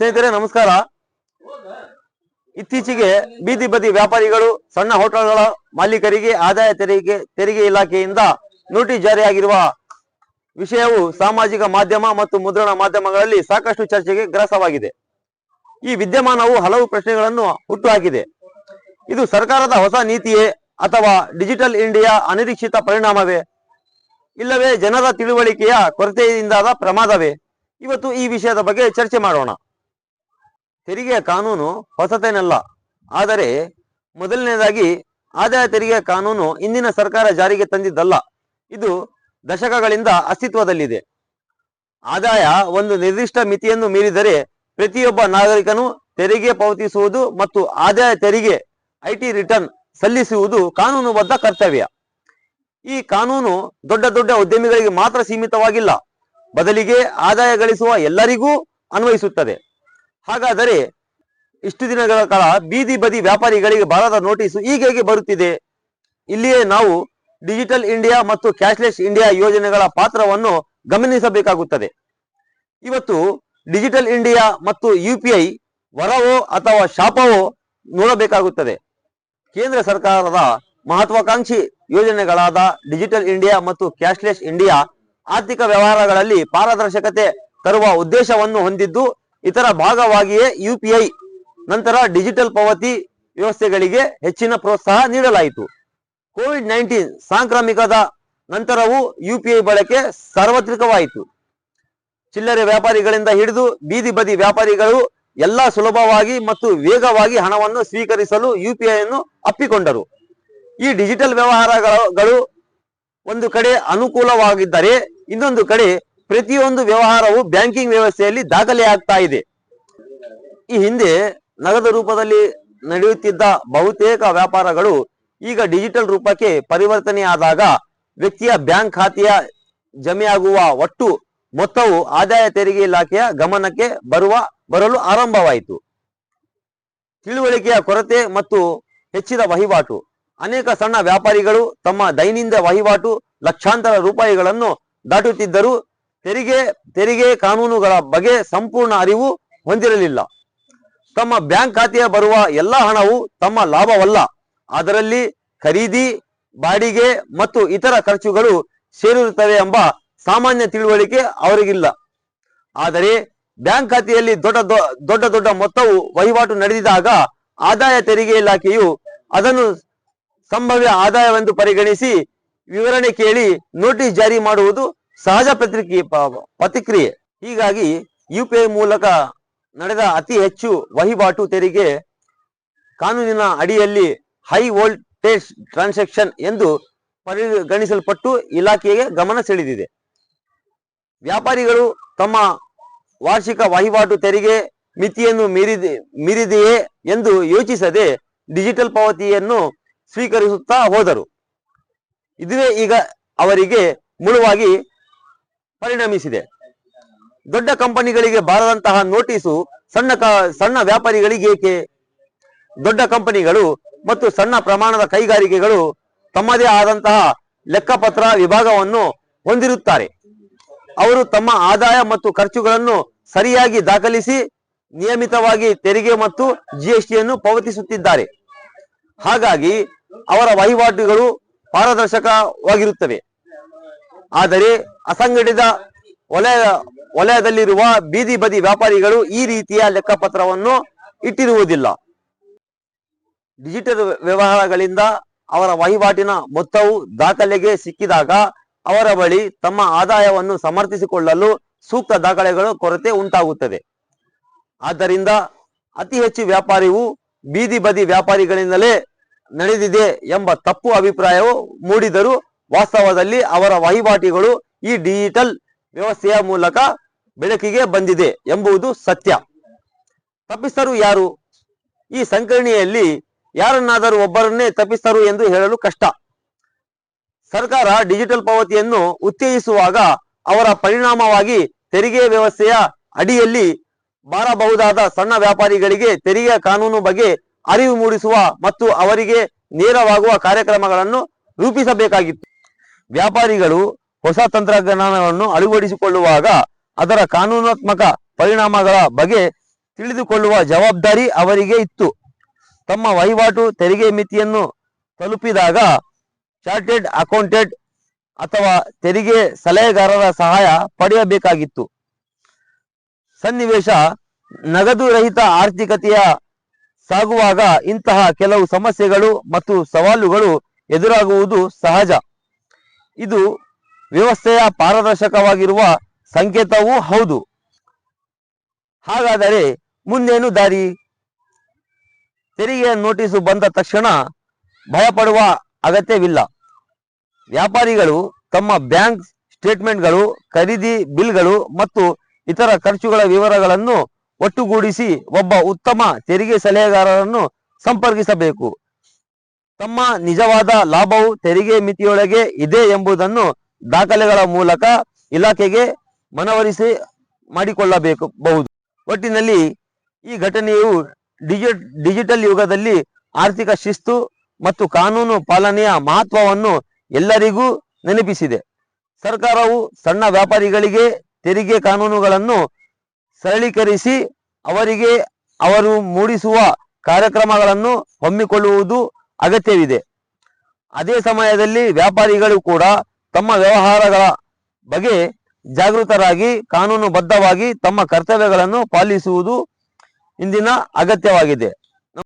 ಸ್ನೇಹಿತರೆ, ನಮಸ್ಕಾರ. ಇತ್ತೀಚೆಗೆ ಬೀದಿ ಬದಿ ವ್ಯಾಪಾರಿಗಳು, ಸಣ್ಣ ಹೋಟೆಲ್ಗಳ ಮಾಲೀಕರಿಗೆ, ಆದಾಯ ತೆರಿಗೆ ತೆರಿಗೆ ಇಲಾಖೆಯಿಂದ ನೋಟಿಸ್ ಜಾರಿಯಾಗಿರುವ ವಿಷಯವು ಸಾಮಾಜಿಕ ಮಾಧ್ಯಮ ಮತ್ತು ಮುದ್ರಣ ಮಾಧ್ಯಮಗಳಲ್ಲಿ ಸಾಕಷ್ಟು ಚರ್ಚೆಗೆ ಗ್ರಾಸವಾಗಿದೆ. ಈ ವಿದ್ಯಮಾನವು ಹಲವು ಪ್ರಶ್ನೆಗಳನ್ನು ಹುಟ್ಟುಹಾಕಿದೆ. ಇದು ಸರ್ಕಾರದ ಹೊಸ ನೀತಿಯೇ ಅಥವಾ ಡಿಜಿಟಲ್ ಇಂಡಿಯಾ ಅನಿರೀಕ್ಷಿತ ಪರಿಣಾಮವೇ? ಇಲ್ಲವೇ ಜನರ ತಿಳುವಳಿಕೆಯ ಕೊರತೆಯಿಂದಾದ ಪ್ರಮಾದವೇ? ಇವತ್ತು ಈ ವಿಷಯದ ಬಗ್ಗೆ ಚರ್ಚೆ ಮಾಡೋಣ. ತೆರಿಗೆಯ ಕಾನೂನು ಹೊಸತೇನಲ್ಲ. ಆದರೆ ಮೊದಲನೇದಾಗಿ ಆದಾಯ ತೆರಿಗೆ ಕಾನೂನು ಇಂದಿನ ಸರ್ಕಾರ ಜಾರಿಗೆ ತಂದಿದ್ದಲ್ಲ. ಇದು ದಶಕಗಳಿಂದ ಅಸ್ತಿತ್ವದಲ್ಲಿದೆ. ಆದಾಯ ಒಂದು ನಿರ್ದಿಷ್ಟ ಮಿತಿಯನ್ನು ಮೀರಿದರೆ ಪ್ರತಿಯೊಬ್ಬ ನಾಗರಿಕನು ತೆರಿಗೆ ಪಾವತಿಸುವುದು ಮತ್ತು ಆದಾಯ ತೆರಿಗೆ, ಐಟಿ ರಿಟರ್ನ್ ಸಲ್ಲಿಸುವುದು ಕಾನೂನುಬದ್ಧ ಕರ್ತವ್ಯ. ಈ ಕಾನೂನು ದೊಡ್ಡ ದೊಡ್ಡ ಉದ್ಯಮಿಗಳಿಗೆ ಮಾತ್ರ ಸೀಮಿತವಾಗಿಲ್ಲ. ಬದಲಿಗೆ ಆದಾಯ ಗಳಿಸುವ ಎಲ್ಲರಿಗೂ ಅನ್ವಯಿಸುತ್ತದೆ. ಹಾಗಾದರೆ ಇಷ್ಟು ದಿನಗಳ ಕಾಲ ಬೀದಿ ಬದಿ ವ್ಯಾಪಾರಿಗಳಿಗೆ ಬಾರದ ನೋಟಿಸ್ ಈಗ ಹೇಗೆ ಬರುತ್ತಿದೆ. ಇಲ್ಲಿಯೇ ನಾವು ಡಿಜಿಟಲ್ ಇಂಡಿಯಾ ಮತ್ತು ಕ್ಯಾಶ್ಲೆಸ್ ಇಂಡಿಯಾ ಯೋಜನೆಗಳ ಪಾತ್ರವನ್ನು ಗಮನಿಸಬೇಕಾಗುತ್ತದೆ. ಇವತ್ತು ಡಿಜಿಟಲ್ ಇಂಡಿಯಾ ಮತ್ತು ಯು ಪಿ ವರವೋ ಅಥವಾ ಶಾಪವೋ ನೋಡಬೇಕಾಗುತ್ತದೆ. ಕೇಂದ್ರ ಸರ್ಕಾರದ ಮಹತ್ವಾಕಾಂಕ್ಷಿ ಯೋಜನೆಗಳಾದ ಡಿಜಿಟಲ್ ಇಂಡಿಯಾ ಮತ್ತು ಕ್ಯಾಶ್ಲೆಸ್ ಇಂಡಿಯಾ ಆರ್ಥಿಕ ವ್ಯವಹಾರಗಳಲ್ಲಿ ಪಾರದರ್ಶಕತೆ ತರುವ ಉದ್ದೇಶವನ್ನು ಹೊಂದಿದ್ದು ಇದರ ಭಾಗವಾಗಿಯೇ ಯುಪಿಐ ನಂತರ ಡಿಜಿಟಲ್ ಪಾವತಿ ವ್ಯವಸ್ಥೆಗಳಿಗೆ ಹೆಚ್ಚಿನ ಪ್ರೋತ್ಸಾಹ ನೀಡಲಾಯಿತು. ಕೋವಿಡ್ ನೈನ್ಟೀನ್ ಸಾಂಕ್ರಾಮಿಕದ ನಂತರವೂ ಯುಪಿಐ ಬಳಕೆ ಸಾರ್ವತ್ರಿಕವಾಯಿತು. ಚಿಲ್ಲರೆ ವ್ಯಾಪಾರಿಗಳಿಂದ ಹಿಡಿದು ಬೀದಿ ಬದಿ ವ್ಯಾಪಾರಿಗಳು ಎಲ್ಲಾ ಸುಲಭವಾಗಿ ಮತ್ತು ವೇಗವಾಗಿ ಹಣವನ್ನು ಸ್ವೀಕರಿಸಲು ಯುಪಿಐ ಅನ್ನು ಅಪ್ಪಿಕೊಂಡರು. ಈ ಡಿಜಿಟಲ್ ವ್ಯವಹಾರಗಳು ಒಂದು ಕಡೆ ಅನುಕೂಲವಾಗಿದ್ದರೆ ಇನ್ನೊಂದು ಕಡೆ ಪ್ರತಿಯೊಂದು ವ್ಯವಹಾರವು ಬ್ಯಾಂಕಿಂಗ್ ವ್ಯವಸ್ಥೆಯಲ್ಲಿ ದಾಖಲೆ ಆಗ್ತಾ ಇದೆ. ಈ ಹಿಂದೆ ನಗದ ರೂಪದಲ್ಲಿ ನಡೆಯುತ್ತಿದ್ದ ಬಹುತೇಕ ವ್ಯಾಪಾರಗಳು ಈಗ ಡಿಜಿಟಲ್ ರೂಪಕ್ಕೆ ಪರಿವರ್ತನೆ ಆದಾಗ ವ್ಯಕ್ತಿಯ ಬ್ಯಾಂಕ್ ಖಾತೆಯ ಜಮೆಯಾಗುವ ಒಟ್ಟು ಮೊತ್ತವು ಆದಾಯ ತೆರಿಗೆ ಇಲಾಖೆಯ ಗಮನಕ್ಕೆ ಬರುವ, ಬರಲು ಆರಂಭವಾಯಿತು. ತಿಳುವಳಿಕೆಯ ಕೊರತೆ ಮತ್ತು ಹೆಚ್ಚಿದ ವಹಿವಾಟು. ಅನೇಕ ಸಣ್ಣ ವ್ಯಾಪಾರಿಗಳು ತಮ್ಮ ದೈನಂದಿನ ವಹಿವಾಟು ಲಕ್ಷಾಂತರ ರೂಪಾಯಿಗಳನ್ನು ದಾಟುತ್ತಿದ್ದರೂ ತೆರಿಗೆ ತೆರಿಗೆ ಕಾನೂನುಗಳ ಬಗ್ಗೆ ಸಂಪೂರ್ಣ ಅರಿವು ಹೊಂದಿರಲಿಲ್ಲ. ತಮ್ಮ ಬ್ಯಾಂಕ್ ಖಾತೆಯ ಬರುವ ಎಲ್ಲ ಹಣವು ತಮ್ಮ ಲಾಭವಲ್ಲ. ಅದರಲ್ಲಿ ಖರೀದಿ, ಬಾಡಿಗೆ ಮತ್ತು ಇತರ ಖರ್ಚುಗಳು ಸೇರಿರುತ್ತವೆ ಎಂಬ ಸಾಮಾನ್ಯ ತಿಳುವಳಿಕೆ ಅವರಿಗಿಲ್ಲ. ಆದರೆ, ಬ್ಯಾಂಕ್ ಖಾತೆಯಲ್ಲಿ ದೊಡ್ಡ ದೊಡ್ಡ ದೊಡ್ಡ ಮೊತ್ತವು ವಹಿವಾಟು ನಡೆದಿದಾಗ ಆದಾಯ ತೆರಿಗೆ ಇಲಾಖೆಯು ಅದನ್ನು ಸಂಭವ್ಯ ಆದಾಯವೆಂದು ಪರಿಗಣಿಸಿ ವಿವರಣೆ ಕೇಳಿ ನೋಟಿಸ್ ಜಾರಿ ಮಾಡುವುದು ಸಹಜ ಪ್ರತಿಕ್ರಿಯೆ ಪ್ರತಿಕ್ರಿಯೆ ಹೀಗಾಗಿ ಯುಪಿಐ ಮೂಲಕ ನಡೆದ ಅತಿ ಹೆಚ್ಚು ವಹಿವಾಟು ತೆರಿಗೆ ಕಾನೂನಿನ ಅಡಿಯಲ್ಲಿ ಹೈ ವೋಲ್ಟೇಜ್ ಟ್ರಾನ್ಸಾಕ್ಷನ್ ಎಂದು ಪರಿಗಣಿಸಲ್ಪಟ್ಟು ಇಲಾಖೆಗೆ ಗಮನ ಸೆಳೆದಿದೆ. ವ್ಯಾಪಾರಿಗಳು ತಮ್ಮ ವಾರ್ಷಿಕ ವಹಿವಾಟು ತೆರಿಗೆ ಮಿತಿಯನ್ನು ಮೀರಿದೆ, ಮೀರಿದೆಯೇ ಎಂದು ಯೋಚಿಸದೆ ಡಿಜಿಟಲ್ ಪಾವತಿಯನ್ನು ಸ್ವೀಕರಿಸುತ್ತಾ ಹೋದರು. ಇದುವೇ ಈಗ ಅವರಿಗೆ ಮುಳುವಾಗಿ ಪರಿಣಮಿಸಿದೆ. ದೊಡ್ಡ ಕಂಪನಿಗಳಿಗೆ ಬಾರದಂತಹ ನೋಟಿಸು ಸಣ್ಣ ಸಣ್ಣ ವ್ಯಾಪಾರಿಗಳಿಗೆ ದೊಡ್ಡ ಕಂಪನಿಗಳು ಮತ್ತು ಸಣ್ಣ ಪ್ರಮಾಣದ ಕೈಗಾರಿಕೆಗಳು ತಮ್ಮದೇ ಆದಂತಹ ಲೆಕ್ಕಪತ್ರ ವಿಭಾಗವನ್ನು ಹೊಂದಿರುತ್ತಾರೆ. ಅವರು ತಮ್ಮ ಆದಾಯ ಮತ್ತು ಖರ್ಚುಗಳನ್ನು ಸರಿಯಾಗಿ ದಾಖಲಿಸಿ ನಿಯಮಿತವಾಗಿ ತೆರಿಗೆ ಮತ್ತು ಜಿಎಸ್ಟಿಯನ್ನು ಪಾವತಿಸುತ್ತಿದ್ದಾರೆ. ಹಾಗಾಗಿ ಅವರ ವಹಿವಾಟುಗಳು ಪಾರದರ್ಶಕವಾಗಿರುತ್ತವೆ. ಆದರೆ ಅಸಂಘಟಿತ ವಲಯ, ವಲಯದಲ್ಲಿರುವ ಬೀದಿ ಬದಿ ವ್ಯಾಪಾರಿಗಳು ಈ ರೀತಿಯ ಲೆಕ್ಕಪತ್ರವನ್ನು ಇಟ್ಟಿರುವುದಿಲ್ಲ. ಡಿಜಿಟಲ್ ವ್ಯವಹಾರಗಳಿಂದ ಅವರ ವಹಿವಾಟಿನ ಮೊತ್ತವು ದಾಖಲೆಗೆ ಸಿಕ್ಕಿದಾಗ ಅವರ ಬಳಿ ತಮ್ಮ ಆದಾಯವನ್ನು ಸಮರ್ಥಿಸಿಕೊಳ್ಳಲು ಸೂಕ್ತ ದಾಖಲೆಗಳು ಕೊರತೆ ಉಂಟಾಗುತ್ತದೆ. ಆದ್ದರಿಂದ ಅತಿ ಹೆಚ್ಚು ವ್ಯಾಪಾರಿವು ಬೀದಿ ಬದಿ ವ್ಯಾಪಾರಿಗಳಿಂದಲೇ ನಡೆದಿದೆ ಎಂಬ ತಪ್ಪು ಅಭಿಪ್ರಾಯವು ಮೂಡಿದರೂ ವಾಸ್ತವದಲ್ಲಿ ಅವರ ವಹಿವಾಟಿಗಳು ಈ ಡಿಜಿಟಲ್ ವ್ಯವಸ್ಥೆಯ ಮೂಲಕ ಬೆಳಕಿಗೆ ಬಂದಿದೆ ಎಂಬುದು ಸತ್ಯ. ತಪ್ಪಿಸ್ತರು ಯಾರು? ಈ ಸಂಕರಣಿಯಲ್ಲಿ ಯಾರನ್ನಾದರೂ ಒಬ್ಬರನ್ನೇ ತಪ್ಪಿಸ್ತರು ಎಂದು ಹೇಳಲು ಕಷ್ಟ. ಸರ್ಕಾರ ಡಿಜಿಟಲ್ ಪಾವತಿಯನ್ನು ಉತ್ತೇಜಿಸುವಾಗ ಅವರ ಪರಿಣಾಮವಾಗಿ ತೆರಿಗೆ ವ್ಯವಸ್ಥೆಯ ಅಡಿಯಲ್ಲಿ ಬಾರಬಹುದಾದ ಸಣ್ಣ ವ್ಯಾಪಾರಿಗಳಿಗೆ ತೆರಿಗೆ ಕಾನೂನು ಬಗ್ಗೆ ಅರಿವು ಮೂಡಿಸುವ ಮತ್ತು ಅವರಿಗೆ ನೇರವಾಗುವ ಕಾರ್ಯಕ್ರಮಗಳನ್ನು ರೂಪಿಸಬೇಕಾಗಿತ್ತು. ವ್ಯಾಪಾರಿಗಳು ಹೊಸ ತಂತ್ರಜ್ಞಾನವನ್ನು ಅಳವಡಿಸಿಕೊಳ್ಳುವಾಗ ಅದರ ಕಾನೂನಾತ್ಮಕ ಪರಿಣಾಮಗಳ ಬಗ್ಗೆ ತಿಳಿದುಕೊಳ್ಳುವ ಜವಾಬ್ದಾರಿ ಅವರಿಗೆ ಇತ್ತು. ತಮ್ಮ ವಹಿವಾಟು, ತೆರಿಗೆ ಮಿತಿಯನ್ನು ತಲುಪಿದಾಗ ಚಾರ್ಟೆಡ್ ಅಕೌಂಟೆಂಟ್ ಅಥವಾ ತೆರಿಗೆ ಸಲಹೆಗಾರರ ಸಹಾಯ ಪಡೆಯಬೇಕಾಗಿತ್ತು. ಸನ್ನಿವೇಶ, ನಗದು ರಹಿತ ಆರ್ಥಿಕತೆಯ ಸಾಗುವಾಗ ಇಂತಹ ಕೆಲವು ಸಮಸ್ಯೆಗಳು ಮತ್ತು ಸವಾಲುಗಳು ಎದುರಾಗುವುದು ಸಹಜ. ಇದು ವ್ಯವಸ್ಥೆಯ ಪಾರದರ್ಶಕವಾಗಿರುವ ಸಂಕೇತವೂ ಹೌದು. ಹಾಗಾದರೆ ಮುಂದೇನು ದಾರಿ? ತೆರಿಗೆ ನೋಟಿಸು ಬಂದ ತಕ್ಷಣ ಭಯಪಡುವ ಅಗತ್ಯವಿಲ್ಲ. ವ್ಯಾಪಾರಿಗಳು ತಮ್ಮ ಬ್ಯಾಂಕ್ ಸ್ಟೇಟ್ಮೆಂಟ್ಗಳು, ಖರೀದಿ ಬಿಲ್ಗಳು ಮತ್ತು ಇತರ ಖರ್ಚುಗಳ ವಿವರಗಳನ್ನು ಒಟ್ಟುಗೂಡಿಸಿ ಒಬ್ಬ ಉತ್ತಮ ತೆರಿಗೆ ಸಲಹೆಗಾರರನ್ನು ಸಂಪರ್ಕಿಸಬೇಕು. ತಮ್ಮ ನಿಜವಾದ ಲಾಭವು ತೆರಿಗೆ ಮಿತಿಯೊಳಗೆ ಇದೆ ಎಂಬುದನ್ನು ದಾಖಲೆಗಳ ಮೂಲಕ ಇಲಾಖೆಗೆ ಮನವರಿಸಿ ಮಾಡಿಕೊಳ್ಳಬೇಕು ಬಹುದು. ಒಟ್ಟಿನಲ್ಲಿ ಈ ಘಟನೆಯು ಡಿಜಿ, ಡಿಜಿಟಲ್ ಯುಗದಲ್ಲಿ ಆರ್ಥಿಕ ಶಿಸ್ತು ಮತ್ತು ಕಾನೂನು ಪಾಲನೆಯ ಮಹತ್ವವನ್ನು ಎಲ್ಲರಿಗೂ ನೆನಪಿಸಿದೆ. ಸರ್ಕಾರವು ಸಣ್ಣ ವ್ಯಾಪಾರಿಗಳಿಗೆ ತೆರಿಗೆ ಕಾನೂನುಗಳನ್ನು ಸರಳೀಕರಿಸಿ ಅವರಿಗೆ ಅವರು ಮೂಡಿಸುವ ಕಾರ್ಯಕ್ರಮಗಳನ್ನು ಹಮ್ಮಿಕೊಳ್ಳುವುದು ಅಗತ್ಯವಿದೆ. ಅದೇ ಸಮಯದಲ್ಲಿ ವ್ಯಾಪಾರಿಗಳು ಕೂಡ ತಮ್ಮ ವ್ಯವಹಾರಗಳ ಬಗ್ಗೆ ಜಾಗೃತರಾಗಿ ಕಾನೂನುಬದ್ಧವಾಗಿ ತಮ್ಮ ಕರ್ತವ್ಯಗಳನ್ನು ಪಾಲಿಸುವುದು ಇಂದಿನ ಅಗತ್ಯವಾಗಿದೆ.